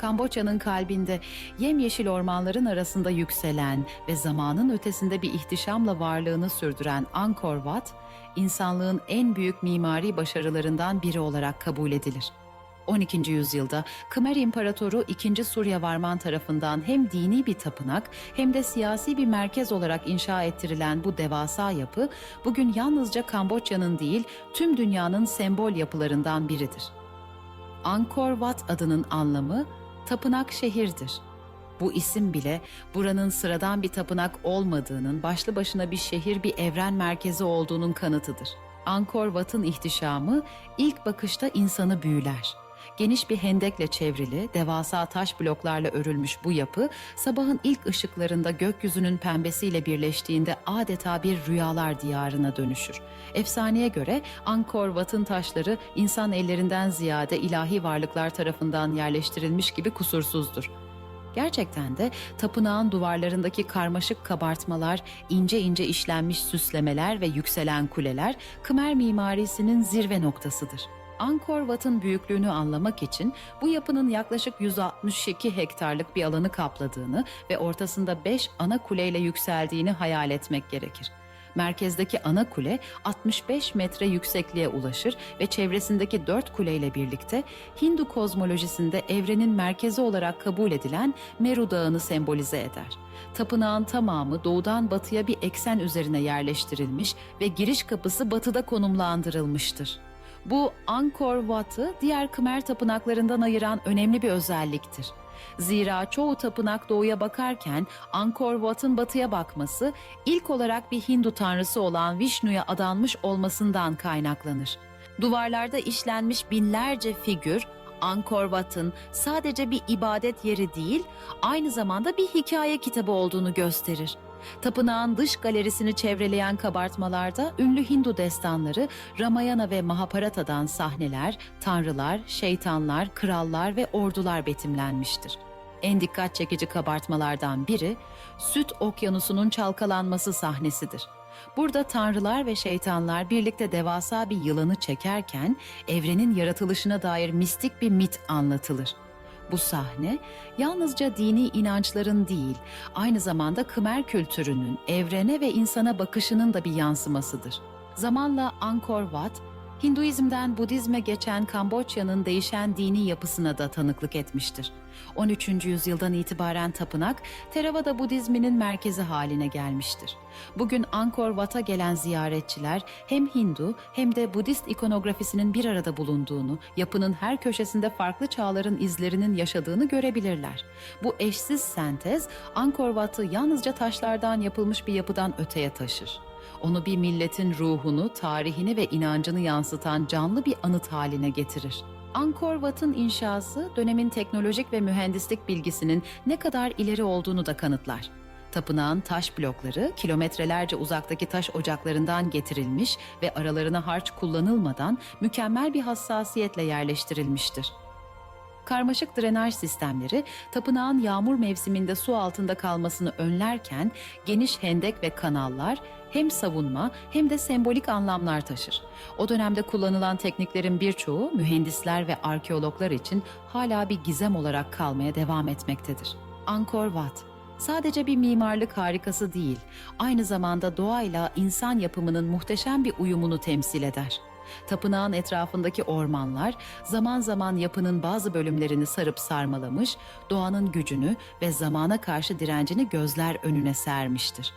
Kamboçya'nın kalbinde yemyeşil ormanların arasında yükselen ve zamanın ötesinde bir ihtişamla varlığını sürdüren Angkor Wat, insanlığın en büyük mimari başarılarından biri olarak kabul edilir. 12. yüzyılda Khmer İmparatoru 2. Suryavarman tarafından hem dini bir tapınak hem de siyasi bir merkez olarak inşa ettirilen bu devasa yapı bugün yalnızca Kamboçya'nın değil tüm dünyanın sembol yapılarından biridir. Angkor Wat adının anlamı tapınak şehirdir. Bu isim bile buranın sıradan bir tapınak olmadığının, başlı başına bir şehir, bir evren merkezi olduğunun kanıtıdır. Angkor Wat'ın ihtişamı ilk bakışta insanı büyüler. Geniş bir hendekle çevrili, devasa taş bloklarla örülmüş bu yapı, sabahın ilk ışıklarında gökyüzünün pembesiyle birleştiğinde adeta bir rüyalar diyarına dönüşür. Efsaneye göre Angkor Wat'ın taşları insan ellerinden ziyade ilahi varlıklar tarafından yerleştirilmiş gibi kusursuzdur. Gerçekten de tapınağın duvarlarındaki karmaşık kabartmalar, ince ince işlenmiş süslemeler ve yükselen kuleler Khmer mimarisinin zirve noktasıdır. Angkor Wat'ın büyüklüğünü anlamak için bu yapının yaklaşık 162 hektarlık bir alanı kapladığını ve ortasında 5 ana kuleyle yükseldiğini hayal etmek gerekir. Merkezdeki ana kule 65 metre yüksekliğe ulaşır ve çevresindeki dört kuleyle birlikte Hindu kozmolojisinde evrenin merkezi olarak kabul edilen Meru Dağı'nı sembolize eder. Tapınağın tamamı doğudan batıya bir eksen üzerine yerleştirilmiş ve giriş kapısı batıda konumlandırılmıştır. Bu Angkor Wat'ı diğer Khmer tapınaklarından ayıran önemli bir özelliktir. Zira çoğu tapınak doğuya bakarken Angkor Wat'ın batıya bakması ilk olarak bir Hindu tanrısı olan Vishnu'ya adanmış olmasından kaynaklanır. Duvarlarda işlenmiş binlerce figür Angkor Wat'ın sadece bir ibadet yeri değil, aynı zamanda bir hikaye kitabı olduğunu gösterir. Tapınağın dış galerisini çevreleyen kabartmalarda ünlü Hindu destanları Ramayana ve Mahabharata'dan sahneler, tanrılar, şeytanlar, krallar ve ordular betimlenmiştir. En dikkat çekici kabartmalardan biri Süt Okyanusu'nun çalkalanması sahnesidir. Burada tanrılar ve şeytanlar birlikte devasa bir yılanı çekerken evrenin yaratılışına dair mistik bir mit anlatılır. Bu sahne yalnızca dini inançların değil, aynı zamanda Khmer kültürünün evrene ve insana bakışının da bir yansımasıdır. Zamanla Angkor Wat, Hinduizmden Budizme geçen Kamboçya'nın değişen dini yapısına da tanıklık etmiştir. 13. yüzyıldan itibaren tapınak, Theravada Budizminin merkezi haline gelmiştir. Bugün Angkor Wat'a gelen ziyaretçiler hem Hindu hem de Budist ikonografisinin bir arada bulunduğunu, yapının her köşesinde farklı çağların izlerinin yaşadığını görebilirler. Bu eşsiz sentez, Angkor Wat'ı yalnızca taşlardan yapılmış bir yapıdan öteye taşır. Onu bir milletin ruhunu, tarihini ve inancını yansıtan canlı bir anıt haline getirir. Angkor Wat'ın inşası dönemin teknolojik ve mühendislik bilgisinin ne kadar ileri olduğunu da kanıtlar. Tapınağın taş blokları kilometrelerce uzaktaki taş ocaklarından getirilmiş ve aralarına harç kullanılmadan mükemmel bir hassasiyetle yerleştirilmiştir. Karmaşık drenaj sistemleri tapınağın yağmur mevsiminde su altında kalmasını önlerken geniş hendek ve kanallar hem savunma hem de sembolik anlamlar taşır. O dönemde kullanılan tekniklerin birçoğu mühendisler ve arkeologlar için hala bir gizem olarak kalmaya devam etmektedir. Angkor Wat sadece bir mimarlık harikası değil, aynı zamanda doğayla insan yapımının muhteşem bir uyumunu temsil eder. Tapınağın etrafındaki ormanlar zaman zaman yapının bazı bölümlerini sarıp sarmalamış, doğanın gücünü ve zamana karşı direncini gözler önüne sermiştir.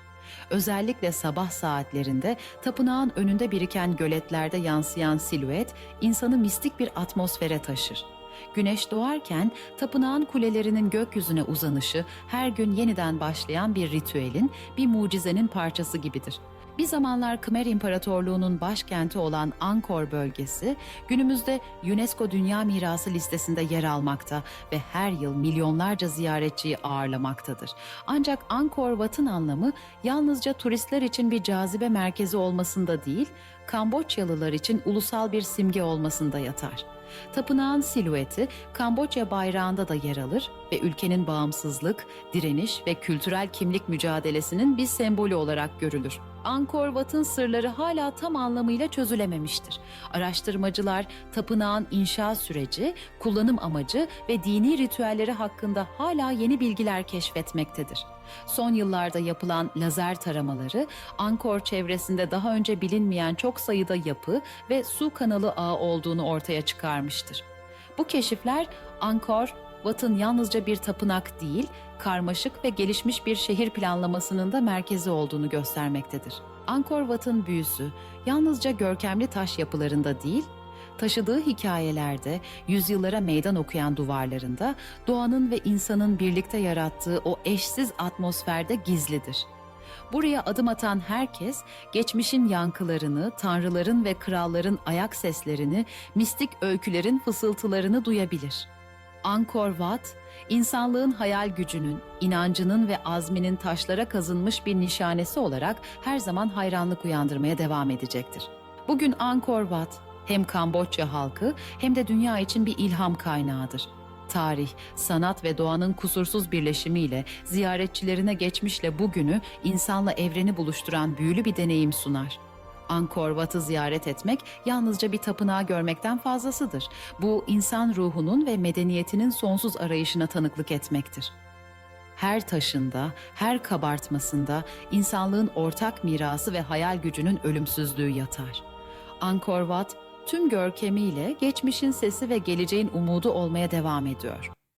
Özellikle sabah saatlerinde tapınağın önünde biriken göletlerde yansıyan silüet insanı mistik bir atmosfere taşır. Güneş doğarken tapınağın kulelerinin gökyüzüne uzanışı her gün yeniden başlayan bir ritüelin, bir mucizenin parçası gibidir. Bir zamanlar Khmer İmparatorluğu'nun başkenti olan Angkor bölgesi günümüzde UNESCO Dünya Mirası listesinde yer almakta ve her yıl milyonlarca ziyaretçiyi ağırlamaktadır. Ancak Angkor Wat'ın anlamı yalnızca turistler için bir cazibe merkezi olmasında değil, Kamboçyalılar için ulusal bir simge olmasında yatar. Tapınağın silüeti Kamboçya bayrağında da yer alır ve ülkenin bağımsızlık, direniş ve kültürel kimlik mücadelesinin bir sembolü olarak görülür. Angkor Wat'ın sırları hala tam anlamıyla çözülememiştir. Araştırmacılar tapınağın inşa süreci, kullanım amacı ve dini ritüelleri hakkında hala yeni bilgiler keşfetmektedir. Son yıllarda yapılan lazer taramaları, Angkor çevresinde daha önce bilinmeyen çok sayıda yapı ve su kanalı ağı olduğunu ortaya çıkarmıştır. Bu keşifler Angkor, Watt'ın yalnızca bir tapınak değil, karmaşık ve gelişmiş bir şehir planlamasının da merkezi olduğunu göstermektedir. Angkor Wat'ın büyüsü yalnızca görkemli taş yapılarında değil, taşıdığı hikayelerde, yüzyıllara meydan okuyan duvarlarında, doğanın ve insanın birlikte yarattığı o eşsiz atmosferde gizlidir. Buraya adım atan herkes, geçmişin yankılarını, tanrıların ve kralların ayak seslerini, mistik öykülerin fısıltılarını duyabilir. Angkor Wat, insanlığın hayal gücünün, inancının ve azminin taşlara kazınmış bir nişanesi olarak her zaman hayranlık uyandırmaya devam edecektir. Bugün Angkor Wat hem Kamboçya halkı hem de dünya için bir ilham kaynağıdır. Tarih, sanat ve doğanın kusursuz birleşimiyle ziyaretçilerine geçmişle bugünü insanla evreni buluşturan büyülü bir deneyim sunar. Angkor Wat'ı ziyaret etmek yalnızca bir tapınağı görmekten fazlasıdır. Bu insan ruhunun ve medeniyetinin sonsuz arayışına tanıklık etmektir. Her taşında, her kabartmasında insanlığın ortak mirası ve hayal gücünün ölümsüzlüğü yatar. Angkor Wat tüm görkemiyle geçmişin sesi ve geleceğin umudu olmaya devam ediyor.